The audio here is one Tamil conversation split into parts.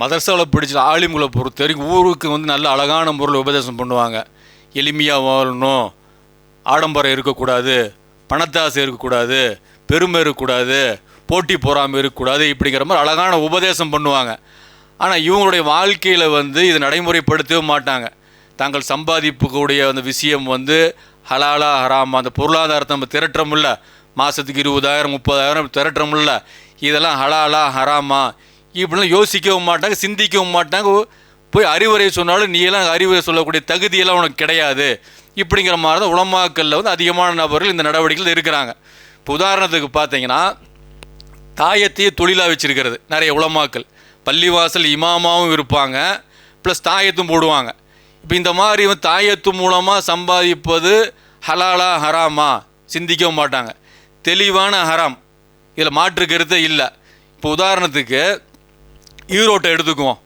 மதரசாவில் பிடிச்ச ஆலிம்களை பொறுத்த வரைக்கும் ஊருக்கு வந்து நல்ல அழகான முறையில் உபதேசம் பண்ணுவாங்க. எளிமையாக வாழணும் ஆடம்பரம் இருக்கக்கூடாது பணத்தாசை இருக்கக்கூடாது பெருமை இருக்கக்கூடாது போட்டி பொறாமை இருக்கக்கூடாது இப்படிங்கிற மாதிரி அழகான உபதேசம் பண்ணுவாங்க. ஆனால் இவங்களுடைய வாழ்க்கையில் வந்து இதை நடைமுறைப்படுத்தவே மாட்டாங்க. தாங்கள் சம்பாதிப்புக்கூடிய அந்த விஷயம் வந்து ஹலாலா ஹராமா அந்த பொருளாதாரத்தை நம்ம திரட்டுறோம்ல மாதத்துக்கு இருபதாயிரம் முப்பதாயிரம் திரட்டுறோம்ல. இதெல்லாம் ஹலாலா ஹராமா? இப்படிலாம் யோசிக்கவும் மாட்டாங்க சிந்திக்கவும் மாட்டாங்க. போய் அறிவுரை சொன்னாலும் நீ எல்லாம் அறிவுரை சொல்லக்கூடிய தகுதியெல்லாம் உனக்கு கிடையாது. இப்படிங்கிற மாதிரி தான் உளமாக்கல்ல வந்து அதிகமான நபர்கள் இந்த நடவடிக்கையில் இருக்கிறாங்க. இப்போ உதாரணத்துக்கு பார்த்தீங்கன்னா தாயத்தையே தொழிலாக வச்சிருக்கிறது நிறைய உளமாக்கல் பள்ளிவாசல் இமாமாவும் இருப்பாங்க ப்ளஸ் தாயத்தும் போடுவாங்க. இப்போ இந்த மாதிரி தாயத்து மூலமாக சம்பாதிப்பது ஹலாலா ஹராமா? சிந்திக்கவும் மாட்டாங்க. தெளிவான ஹராம். இதில் மாற்று கருத்தே இல்லை. இப்போ உதாரணத்துக்கு ஈரோட்டை எடுத்துக்குவோம்.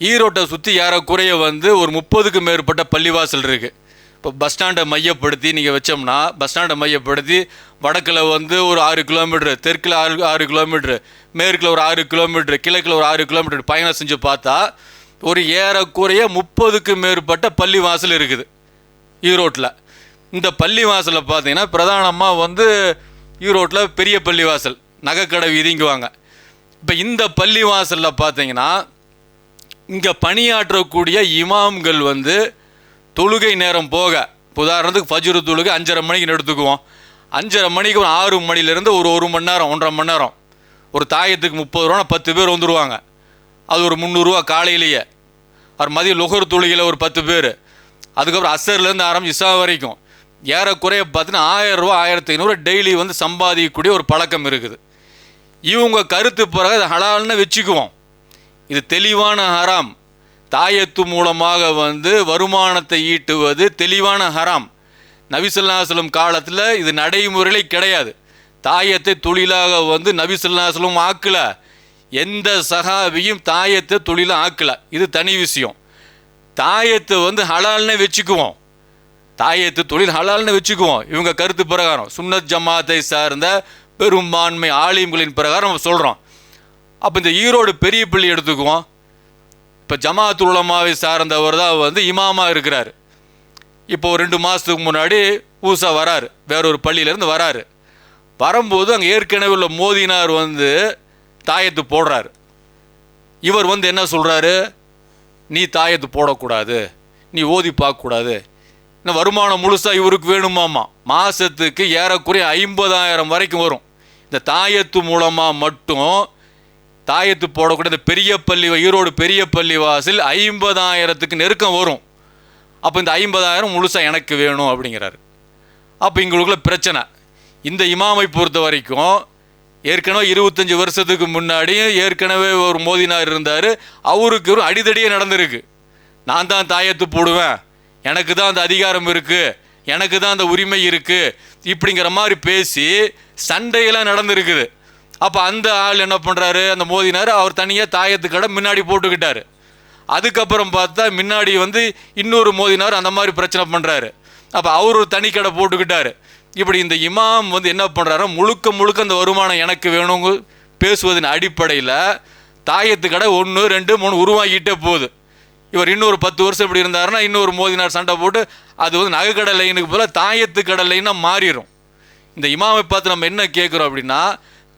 ஈரோட்டை சுற்றி ஏறக்குறைய வந்து ஒரு முப்பதுக்கு மேற்பட்ட பள்ளிவாசல் இருக்குது இப்போ பஸ் ஸ்டாண்டை மையப்படுத்தி நீங்கள் வச்சோம்னா பஸ் ஸ்டாண்டை மையப்படுத்தி வடக்கில் வந்து ஒரு ஆறு கிலோமீட்ரு தெற்கில் ஆறு ஆறு கிலோமீட்ரு மேற்கில் ஒரு ஆறு கிலோமீட்ரு கிழக்கில் ஒரு ஆறு கிலோமீட்டர் பயணம் செஞ்சு பார்த்தா ஒரு ஏறக்குறைய முப்பதுக்கு மேற்பட்ட பள்ளி வாசல் இருக்குது. ஈரோட்டில். இந்த பள்ளி வாசலை பார்த்தீங்கன்னா பிரதானமாக வந்து ஈரோட்டில் பெரிய பள்ளிவாசல் நகைக்கடை வீதிங்குவாங்க. இப்போ இந்த பள்ளிவாசலில் பார்த்தீங்கன்னா இங்கே பணியாற்றக்கூடிய இமாம்கள் வந்து தொழுகை நேரம் போக உதாரணத்துக்கு ஃபஜ்ரு தொழுகை அஞ்சரை மணிக்கு எடுத்துக்குவோம். அஞ்சரை மணிக்கு ஒரு ஆறு மணிலேருந்து ஒரு ஒரு மணி நேரம் ஒன்றரை மணி நேரம். ஒரு தாயத்துக்கு முப்பது ரூபா பத்து பேர் வந்துடுவாங்க அது ஒரு முந்நூறுரூவா காலையிலேயே. அவர் மதியம் லுகர் தொழுகையில் ஒரு பத்து பேர். அதுக்கப்புறம் அசர்லேருந்து ஆரம்பிச்சு இசா வரைக்கும். ஏறக்குறைய பார்த்தீங்கன்னா ஆயிரம் ரூபா ஆயிரத்தி ஐநூறு டெய்லி வந்து சம்பாதிக்கக்கூடிய ஒரு பழக்கம் இருக்குது. இவங்க கருத்து பிறகு அதை ஹலால்னு வச்சுக்குவோம். இது தெளிவான ஹராம். தாயத்து மூலமாக வந்து வருமானத்தை ஈட்டுவது தெளிவான ஹராம். நபிசல்லாசலம் காலத்தில் இது நடைமுறையிலே கிடையாது. தாயத்தை தொழிலாக வந்து நபிசல்லாசலம் ஆக்கலை. எந்த சகாவியும் தாயத்தை தொழிலாக ஆக்கலை. இது தனி விஷயம். தாயத்தை வந்து ஹலால்னே வச்சுக்குவோம். தாயத்து தொழில் ஹலால்னு வச்சுக்குவோம். இவங்க கருத்து பிரகாரம். சுன்னத் ஜமாத்தை சார்ந்த பெரும்பான்மை ஆலிம்களின் பிரகாரம் நம்ம சொல்கிறோம் அப்போ இந்த ஈரோடு பெரிய பள்ளி எடுத்துக்குவோம். இப்போ ஜமாத் உலமாவை சார்ந்தவர் தான் வந்து இமாமா இருக்கிறார். இப்போ ஒரு ரெண்டு மாதத்துக்கு முன்னாடி ஊசா வராரு. வேற ஒரு பள்ளியிலேருந்து வராரு. வரும்போது அங்கே ஏற்கனவே உள்ள மோதினார் வந்து தாயத்து போடுறாரு. இவர் வந்து என்ன சொல்கிறாரு நீ தாயத்து போடக்கூடாது. நீ ஓதி பார்க்கக்கூடாது. இன்னும் வருமானம் முழுசாக இவருக்கு வேணுமாமா? மாதத்துக்கு ஏறக்குறைய ஐம்பதாயிரம் வரைக்கும் வரும். இந்த தாயத்து மூலமாக மட்டும் தாயத்து போடக்கூடிய இந்த பெரிய பள்ளி ஈரோடு பெரிய பள்ளி வாசல் ஐம்பதாயிரத்துக்கு நெருக்கம் வரும். அப்போ இந்த ஐம்பதாயிரம் முழுசாக எனக்கு வேணும் அப்படிங்கிறாரு. அப்போ எங்களுக்குள்ள பிரச்சனை. இந்த இமாமை பொறுத்த வரைக்கும் ஏற்கனவே இருபத்தஞ்சி வருஷத்துக்கு முன்னாடி ஏற்கனவே ஒரு மோதினார் இருந்தார். அவருக்கு ஒரு அடிதடியே நடந்திருக்கு. நான் தான் தாயத்து போடுவேன். எனக்கு தான் அந்த அதிகாரம் இருக்குது எனக்கு தான் அந்த உரிமை இருக்குது இப்படிங்கிற மாதிரி பேசி சண்டையெல்லாம் நடந்திருக்குது. அப்போ அந்த ஆள் என்ன பண்ணுறாரு அந்த மோதினார் அவர் தனியாக தாயத்து கடை முன்னாடி போட்டுக்கிட்டாரு. அதுக்கப்புறம் பார்த்தா முன்னாடி வந்து இன்னொரு மோதினார் அந்த மாதிரி பிரச்சனை பண்ணுறாரு அப்போ அவர் ஒரு தனி கடை போட்டுக்கிட்டாரு. இப்படி இந்த இமாம் வந்து என்ன பண்ணுறாரு முழுக்க முழுக்க அந்த வருமானம் எனக்கு வேணுங்க பேசுவதன் அடிப்படையில் தாயத்து கடை ஒன்று ரெண்டு மூணு உருவாக்கிட்டே போகுது. இவர் இன்னொரு பத்து வருஷம் இப்படி இருந்தாருன்னா இன்னொரு மோதினார் சண்டை போட்டு அது வந்து நகைக்கடை லைனுக்கு போல தாயத்து கடல் லைனாக மாறிடும் இந்த இமாமை பார்த்து நம்ம என்ன கேட்குறோம் அப்படின்னா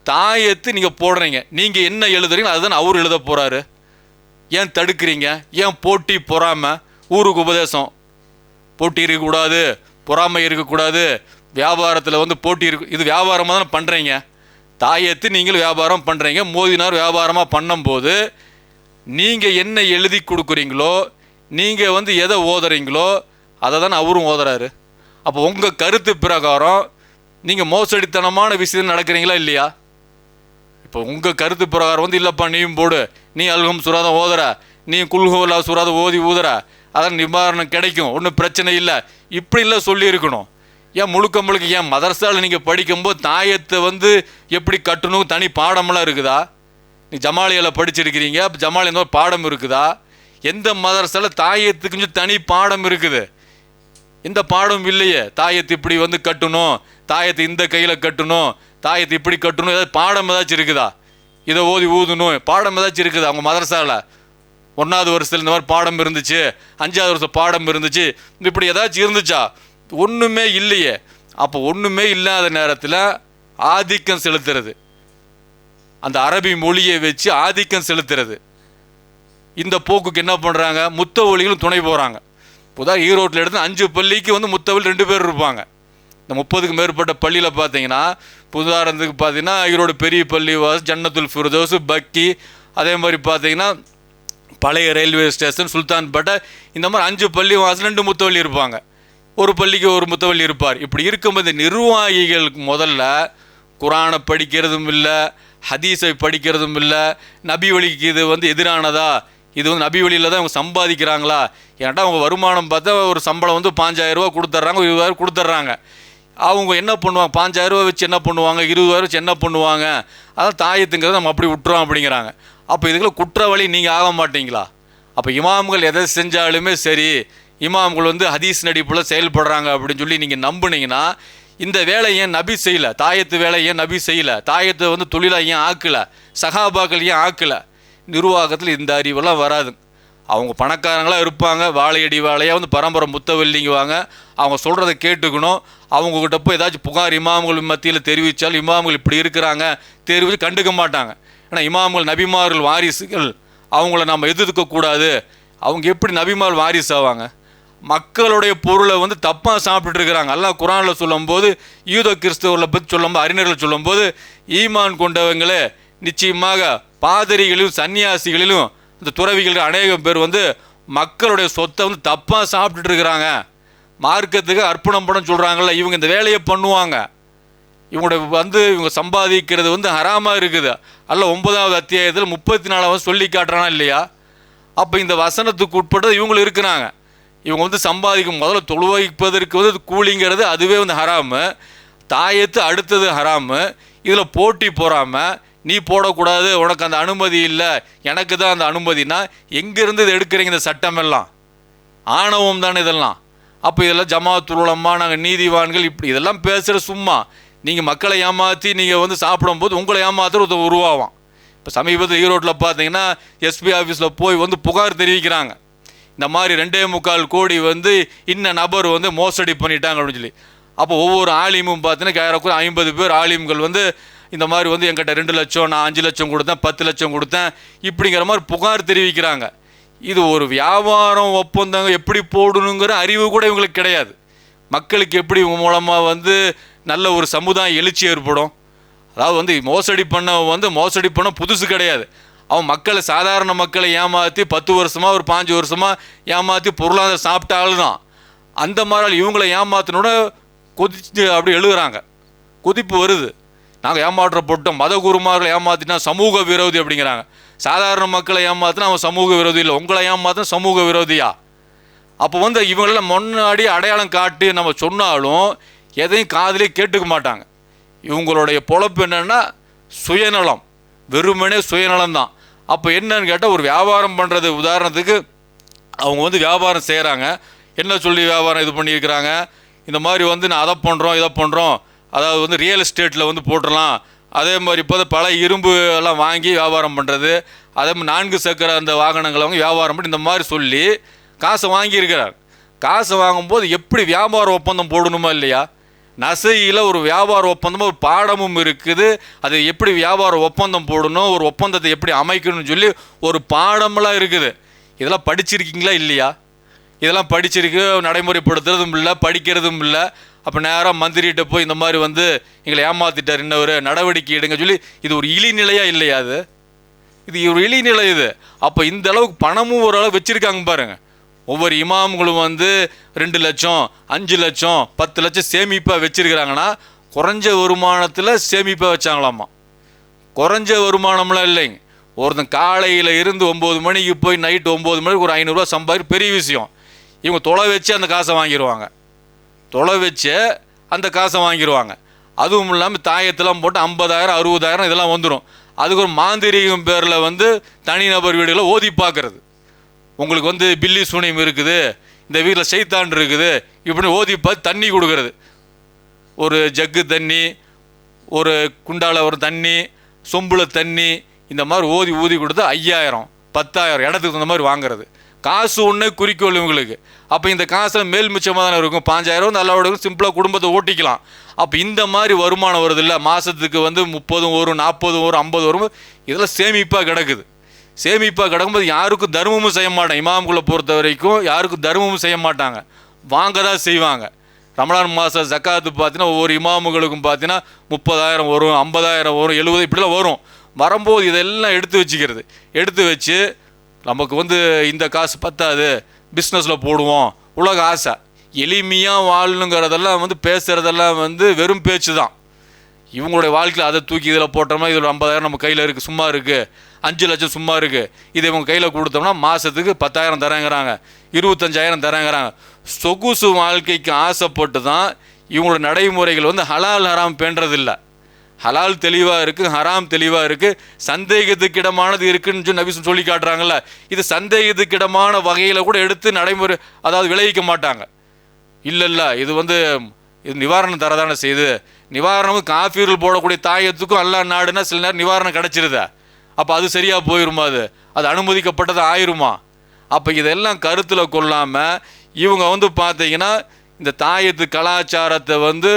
தாயத்து நீங்கள் போடுறீங்க. நீங்கள் என்ன எழுதுறீங்களோ அதுதான் அவர் எழுத போகிறாரு ஏன் தடுக்கிறீங்க? ஏன் போட்டி பொறாமை? ஊருக்கு உபதேசம். போட்டி இருக்கக்கூடாது பொறாமை இருக்கக்கூடாது. வியாபாரத்தில் வந்து போட்டி இருக்கு இது வியாபாரமாக தானே பண்ணுறீங்க தாயத்து நீங்களும் வியாபாரம் பண்ணுறீங்க மோதினார் வியாபாரமாக பண்ணும்போது நீங்கள் என்ன எழுதி கொடுக்குறீங்களோ நீங்கள் வந்து எதை ஓதுறீங்களோ அதை தானே அவரும் ஓதுறாரு. அப்போ உங்கள் கருத்து பிரகாரம் நீங்கள் மோசடித்தனமான விஷயம் நடக்கிறீங்களா இல்லையா? இப்போ உங்கள் கருத்து பிரகாரம் வந்து இல்லைப்பா நீயும் போடு. நீ அல்கம் சுராதம் ஓதுற. நீ குல்ஹோலா சுராதம் ஓதி ஊதுற. அதான் நிவாரணம் கிடைக்கும். ஒன்றும் பிரச்சனை இல்லை. இப்படிலாம் சொல்லியிருக்கணும். ஏன் முழுக்க முழுக்க ஏன் மதரசாவில் நீங்கள் படிக்கும்போது தாயத்தை வந்து எப்படி கட்டணும்? தனி பாடமெல்லாம் இருக்குதா? நீ ஜமாலியில் படிச்சிருக்கிறீங்க அப்போ ஜமாலி ஒரு பாடம் இருக்குதா? எந்த மதரசாவில் தாயத்துக்கு கொஞ்சம் தனி பாடம் இருக்குது. எந்த பாடம் இல்லையே. தாயத்தை இப்படி வந்து கட்டணும். தாயத்தை இந்த கையில் கட்டணும். தாயத்தை இப்படி கட்டணும். ஏதாவது பாடம் ஏதாச்சும் இருக்குதா? இதை ஓதி ஊதணும். பாடம் ஏதாச்சும் இருக்குதா அவங்க மதரசாவில் ஒன்றாவது வருஷத்தில் இந்த மாதிரி பாடம் இருந்துச்சு. அஞ்சாவது வருஷம் பாடம் இருந்துச்சு. இப்படி ஏதாச்சும் இருந்துச்சா? ஒன்றுமே இல்லையே. அப்போ ஒன்றுமே இல்லாத நேரத்தில் ஆதிக்கம் செலுத்துறது. அந்த அரபி மொழியை வச்சு ஆதிக்கம் செலுத்துறது. இந்த போக்குக்கு என்ன பண்ணுறாங்க முத்தவழிகளும் துணை போகிறாங்க புதா ஈரோட்டில் எடுத்து அஞ்சு பள்ளிக்கு வந்து முத்தவழி ரெண்டு பேர் இருப்பாங்க. இந்த முப்பதுக்கு மேற்பட்ட பள்ளியில் பார்த்தீங்கன்னா உதாரணத்துக்கு பார்த்தீங்கன்னா ஈரோடு பெரிய பள்ளி வாஸ் ஜன்னத்துல் ஃபிர்தோஸ் பக்கி அதே மாதிரி பார்த்தீங்கன்னா பழைய ரயில்வே ஸ்டேஷன் சுல்தான்பேட்டை இந்த மாதிரி அஞ்சு பள்ளி வாசல் ரெண்டு முத்தவள்ளி இருப்பாங்க. ஒரு பள்ளிக்கு ஒரு முத்தவள்ளி இருப்பார். இப்படி இருக்கும்போது நிர்வாகிகளுக்கு முதல்ல குரானை படிக்கிறதும் இல்லை ஹதீஸை படிக்கிறதும் இல்லை நபி வழிக்கு இது வந்து எதிரானதா? இது வந்து நபி வழியில் தான் இவங்க சம்பாதிக்கிறாங்களா? ஏன்டா அவங்க வருமானம் பார்த்தா ஒரு சம்பளம் வந்து பாஞ்சாயிரரூபா கொடுத்துட்றாங்க இருபதாயிரம் கொடுத்துட்றாங்க அவங்க என்ன பண்ணுவாங்க? பாஞ்சாயிரம் ரூபா வச்சு என்ன பண்ணுவாங்க? இருபதாயிரம் வச்சு என்ன பண்ணுவாங்க? அதான் தாயத்துங்கிறத நம்ம அப்படி விட்டுறோம் அப்படிங்கிறாங்க. அப்போ இதுக்குள்ள குற்றவாளி நீங்கள் ஆக மாட்டீங்களா? அப்போ இமாம்கள் எதை செஞ்சாலுமே சரி இமாம்கள் வந்து ஹதீஸ் நடிப்பில் செயல்படுறாங்க அப்படின்னு சொல்லி நீங்கள் நம்புனீங்கன்னா இந்த வேலையை ஏன் நபி செய்யல? தாயத்து வேலையை ஏன் நபி செய்யலை? தாயத்தை வந்து தொழிலாக ஏன் ஆக்கலை? சகாபாக்கள் ஏன் ஆக்கலை? நிர்வாகத்தில் இந்த அறிவெல்லாம் வராது. அவங்க பணக்காரங்களாக இருப்பாங்க. வாழையடி வாழையாக வந்து பரம்பரை முத்தவல்லிங்குவாங்க. அவங்க சொல்கிறத கேட்டுக்கணும். அவங்கக்கிட்ட போய் ஏதாச்சும் புகார் இமாம்கள் மத்தியில் தெரிவித்தால் இமாம்கள் இப்படி இருக்கிறாங்க. தெரிவித்து கண்டுக்க மாட்டாங்க. ஏன்னா இமாம்கள் நபிமார்கள் வாரிசுகள். அவங்கள நம்ம எதிர்க்கக்கூடாது. அவங்க எப்படி நபிமார் வாரிசு ஆவாங்க மக்களுடைய பொருளை வந்து தப்பாக சாப்பிட்டுட்டு இருக்கிறாங்க. அல்லாஹ் குரானில் சொல்லும்போது யூத கிறிஸ்தவர்களை பற்றி சொல்லும்போது அறிஞர்கள் சொல்லும்போது ஈமான் கொண்டவங்களே நிச்சயமாக பாதிரிகளிலும் சன்னியாசிகளிலும் இந்த துறவிகள் அநேகம் பேர் வந்து மக்களுடைய சொத்தை வந்து தப்பாக சாப்பிட்டுட்டு இருக்கிறாங்க. மார்க்கத்துக்கு அர்ப்பணம் பண்ண சொல்கிறாங்கல்ல இவங்க இந்த வேலையை பண்ணுவாங்க. இவங்களோட வந்து இவங்க சம்பாதிக்கிறது வந்து ஹராமாக இருக்குது. அல்ல ஒன்பதாவது அத்தியாயத்தில் முப்பத்தி நாலாவது சொல்லி காட்டுறானா இல்லையா? அப்போ இந்த வசனத்துக்கு உட்பட்டது இவங்களும் இருக்கிறாங்க. இவங்க வந்து சம்பாதிக்கும் முதல்ல தொழுவைப்பதற்கு வந்து கூலிங்கிறது அதுவே வந்து ஹராமு. தாயத்து அடுத்தது ஹராமு. இதில் போட்டி போடாமல் நீ போடக்கூடாது உனக்கு அந்த அனுமதி இல்லை எனக்கு தான் அந்த அனுமதினா எங்கேருந்து இது எடுக்கிறீங்க இந்த சட்டமெல்லாம்? ஆணவம் தானே இதெல்லாம். அப்போ இதெல்லாம் ஜமாத்துல் நாங்கள் நீதிவான்கள் இப்படி இதெல்லாம் பேசுகிற சும்மா. நீங்கள் மக்களை ஏமாற்றி நீங்கள் வந்து சாப்பிடும்போது உங்களை ஏமாத்துற ஒருத்தன் உருவாவான். இப்போ சமீபத்தில் ஈரோட்டில் பார்த்தீங்கன்னா எஸ்பி ஆஃபீஸில் போய் வந்து புகார் தெரிவிக்கிறாங்க. இந்த மாதிரி ரெண்டே முக்கால் கோடி வந்து இன்ன நபர் வந்து மோசடி பண்ணிட்டாங்க அப்படின்னு சொல்லி. அப்போ ஒவ்வொரு ஆலிமும் பார்த்தீங்கன்னா ஏறக்குறை ஐம்பது பேர் ஆலிம்கள் வந்து இந்த மாதிரி வந்து என்கிட்ட ரெண்டு லட்சம் நான் அஞ்சு லட்சம் கொடுத்தேன் பத்து லட்சம் கொடுத்தேன் இப்படிங்கிற மாதிரி புகார் தெரிவிக்கிறாங்க. இது ஒரு வியாபாரம் ஒப்பந்தங்க எப்படி போடணுங்கிற அறிவு கூட இவங்களுக்கு கிடையாது. மக்களுக்கு எப்படி இவங்க மூலமாக வந்து நல்ல ஒரு சமுதாய எழுச்சி ஏற்படும்? அதாவது வந்து மோசடி பண்ண வந்து மோசடி பண்ண புதுசு கிடையாது. அவன் மக்களை சாதாரண மக்களை ஏமாற்றி பத்து வருஷமாக ஒரு பாஞ்சு வருஷமாக ஏமாற்றி பொருளாதாரம் சாப்பிட்ட தான் அந்த மாதிரி இவங்களை ஏமாத்தினோட கொதிச்சு அப்படி எழுதுறாங்க கொதிப்பு வருது. நாங்கள் ஏமாற்றப்பட்டோம் மத குருமார்களை ஏமாற்றினா சமூக விரோதி அப்படிங்கிறாங்க. சாதாரண மக்களை ஏமாத்தினா அவன் சமூக விரோதி இல்லை. உங்களை ஏமாத்தினா சமூக விரோதியா? அப்போ வந்து இவங்களெல்லாம் முன்னாடி அடையாளம் காட்டி நம்ம சொன்னாலும் எதையும் காதலே கேட்டுக்க மாட்டாங்க. இவங்களுடைய பொழப்பு என்னென்னா சுயநலம். வெறுமனே சுயநலம் தான் அப்போ என்னன்னு கேட்டால் ஒரு வியாபாரம் பண்ணுறது உதாரணத்துக்கு அவங்க வந்து வியாபாரம் செய்கிறாங்க என்ன சொல்லி வியாபாரம் இது பண்ணியிருக்கிறாங்க? இந்த மாதிரி வந்து நான் அதை பண்ணுறோம் இதை பண்ணுறோம் அதாவது வந்து ரியல் எஸ்டேட்டில் வந்து போட்டுடலாம். அதே மாதிரி இப்போ பல இரும்பு எல்லாம் வாங்கி வியாபாரம் பண்ணுறது அதே மாதிரி நான்கு சக்கர அந்த வாகனங்களை வந்து வியாபாரம் பண்ணி இந்த மாதிரி சொல்லி காசை வாங்கியிருக்கிறார். காசை வாங்கும்போது எப்படி வியாபார ஒப்பந்தம் போடணுமா இல்லையா? நசையில் ஒரு வியாபார ஒப்பந்தமும் ஒரு பாடமும் இருக்குது. அது எப்படி வியாபார ஒப்பந்தம் போடணும் ஒரு ஒப்பந்தத்தை எப்படி அமைக்கணும்னு சொல்லி ஒரு பாடமெல்லாம் இருக்குது. இதெல்லாம் படிச்சிருக்கீங்களா இல்லையா? இதெல்லாம் படிச்சிருக்கு நடைமுறைப்படுத்துறதும் இல்லை படிக்கிறதும் இல்லை. அப்போ நேராக மந்திரிகிட்ட போய் இந்த மாதிரி வந்து எங்களை ஏமாத்திட்டார் இன்னொரு நடவடிக்கை எடுங்க சொல்லி இது ஒரு இழிநிலையாக இல்லையா அது? இது ஒரு இழிநிலை இது. அப்போ இந்த அளவுக்கு பணமும் ஓரளவு வச்சுருக்காங்க பாருங்கள் ஒவ்வொரு இமாம்களும் வந்து ரெண்டு லட்சம் அஞ்சு லட்சம் பத்து லட்சம் சேமிப்பாக வச்சுருக்கிறாங்கன்னா குறைஞ்ச வருமானத்தில் சேமிப்பாக வச்சாங்களாமா? குறைஞ்ச வருமானம்லாம் இல்லைங்க. ஒருத்தன் காலையில் இருந்து ஒம்பது மணிக்கு போய் நைட்டு ஒம்பது மணிக்கு ஒரு ஐநூறுரூவா சம்பாதி பெரிய விஷயம். இவங்க தொலை வச்சு அந்த காசை வாங்கிடுவாங்க தொலை வச்சு அந்த காசை வாங்கிடுவாங்க அதுவும் இல்லாமல் தாயத்தெல்லாம் போட்டு ஐம்பதாயிரம் அறுபதாயிரம் இதெல்லாம் வந்துடும் அதுக்கு ஒரு மாந்திரீகம் பேரில் வந்து தனிநபர் வீடுகளை ஓதி பார்க்கறது. உங்களுக்கு வந்து பில்லி சூனியம் இருக்குது இந்த வீட்டில் செய்தான் இருக்குது இப்படி ஓதி பார்த்து தண்ணி கொடுக்கறது. ஒரு ஜக்கு தண்ணி ஒரு குண்டால ஒரு தண்ணி சொம்புல தண்ணி இந்த மாதிரி ஓதி ஊதி கொடுத்து ஐயாயிரம் பத்தாயிரம் இடத்துக்கு தகுந்த மாதிரி வாங்குறது. காசு ஒன்று குறிக்கோள் இவங்களுக்கு. அப்போ இந்த காசில் மேல் மிச்சமாக தானே இருக்கும்? பாஞ்சாயிரம் நல்லா இருக்கும் சிம்பிளாக குடும்பத்தை ஓட்டிக்கலாம். அப்போ இந்த மாதிரி வருமானம் வருது இல்லை? மாதத்துக்கு வந்து முப்பதும் வரும் நாற்பதும் வரும் ஐம்பது வரும் இதெல்லாம் சேமிப்பாக கிடக்குது. சேமிப்பாக கிடக்கும்போது யாருக்கும் தர்மமும் செய்ய மாட்டாங்க. இமாம்குள்ளே பொறுத்த வரைக்கும் யாருக்கும் தர்மமும் செய்ய மாட்டாங்க. வாங்க தான் செய்வாங்க. ரமலான் மாதம் ஜக்காத்து பார்த்தீங்கன்னா ஒவ்வொரு இமாமுகளுக்கும் பார்த்தீங்கன்னா முப்பதாயிரம் வரும் ஐம்பதாயிரம் வரும் எழுபது இப்படிலாம் வரும். வரும்போது இதெல்லாம் எடுத்து வச்சுக்கிறது. எடுத்து வச்சு நமக்கு வந்து இந்த காசு பத்தாது பிஸ்னஸில் போடுவோம் உலக ஆசை. எளிமையாக வாழணுங்கிறதெல்லாம் வந்து பேசுகிறதெல்லாம் வந்து வெறும் பேச்சு தான் இவங்களுடைய வாழ்க்கையில் அதை தூக்கி இதில் போட்டோம்னா இதில் ஐம்பதாயிரம் நம்ம கையில் இருக்குது சும்மா இருக்குது அஞ்சு லட்சம் சும்மா இருக்குது இதை இவங்க கையில் கொடுத்தோம்னா மாதத்துக்கு பத்தாயிரம் தரேங்கிறாங்க. இருபத்தஞ்சாயிரம் தரேங்கிறாங்க. சொகுசு வாழ்க்கைக்கு ஆசைப்பட்டு தான் இவங்களோட நடைமுறைகள் வந்து ஹலால் ஹராம் பேன்றதில்லை. ஹலால் தெளிவாக இருக்குது ஹராம் தெளிவாக இருக்குது சந்தேகத்துக்கு இடமானது இருக்குன்னு சொல்லி நபி சொல்லி காட்டுறாங்கல்ல. இது சந்தேகத்துக்கு இடமான வகையில் கூட எடுத்து நடைமுறை அதாவது விளைவிக்க மாட்டாங்க. இல்லை இல்லை இது வந்து இது நிவாரணம் தரதானே செய்யுது. நிவாரணமும் காஃபீர்கள் போடக்கூடிய தாயத்துக்கும் அல்லா நாடுனா சில நேரம் நிவாரணம் கிடச்சிருதா? அப்போ அது சரியாக போயிருமா அது? அது அனுமதிக்கப்பட்டது ஆயிருமா? அப்போ இதெல்லாம் கருத்தில் கொள்ளாமல் இவங்க வந்து பார்த்தீங்கன்னா இந்த தாயத்து கலாச்சாரத்தை வந்து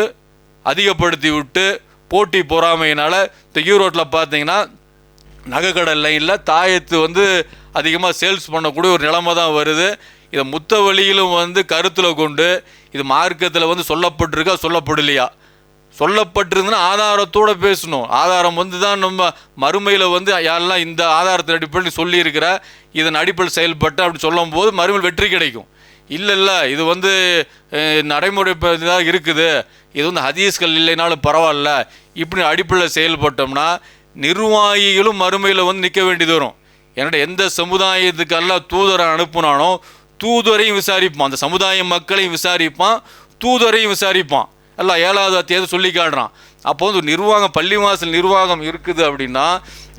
அதிகப்படுத்தி விட்டு போட்டி பொறாமையினால் இந்த ஈரோட்டில் பார்த்தீங்கன்னா நகைக்கடை லைனில் தாயத்து வந்து அதிகமாக சேல்ஸ் பண்ணக்கூடிய ஒரு நிலைமை தான் வருது. இதை முத்த வழியிலும் வந்து கருத்தில் கொண்டு இது மார்க்கத்தில் வந்து சொல்லப்பட்டிருக்கா சொல்லப்படலையா? சொல்லப்பட்டிருந்துன்னா ஆதாரத்தோடு பேசணும். ஆதாரம் வந்து தான் நம்ம மறுமையில் வந்து யாரெல்லாம் இந்த ஆதாரத்தின் அடிப்படையில் சொல்லியிருக்கிற இதன் அடிப்படையில் செயல்பட்டு அப்படின்னு சொல்லும் போது மறுமையில் வெற்றி கிடைக்கும். இல்லை இல்லை இது வந்து நடைமுறை இதாக இருக்குது. இது வந்து ஹதீஸ்கள் இல்லைனாலும் பரவாயில்ல. இப்படி அடிப்படையில் செயல்பட்டோம்னா நிர்வாகிகளும் மறுமையில் வந்து நிற்க வேண்டியது வரும். என்னோட எந்த சமுதாயத்துக்கெல்லாம் தூதரை அனுப்புனானோ தூதரையும் விசாரிப்பான். அந்த சமுதாய மக்களையும் விசாரிப்பான் தூதரையும் விசாரிப்பான். எல்லாம் ஏழாவது அத்தியாவது சொல்லி காட்டுறான். அப்போ வந்து நிர்வாகம் பள்ளிவாசல் நிர்வாகம் இருக்குது அப்படின்னா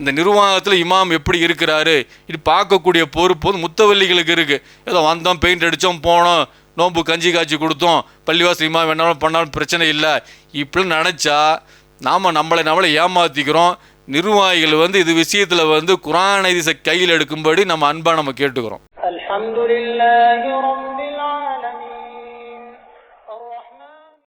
இந்த நிர்வாகத்தில் இமாம் எப்படி இருக்கிறாரு? இது பார்க்கக்கூடிய பொறுப்பு வந்து முத்தவல்லிகளுக்கு இருக்குது ஏதோ வந்தோம் பெயிண்ட் அடித்தோம் போனோம் நோம்பு கஞ்சி காய்ச்சி கொடுத்தோம் பள்ளிவாசல் இமாம் வேணாலும் பண்ணாலும் பிரச்சனை இல்லை. இப்படி நினச்சா நாம் நம்மளை நம்மளை ஏமாற்றிக்கிறோம் நிர்வாகிகள் வந்து இது விஷயத்தில் வந்து குரான் கையில் எடுக்கும்படி நம்ம அன்பாக நம்ம கேட்டுக்கிறோம்.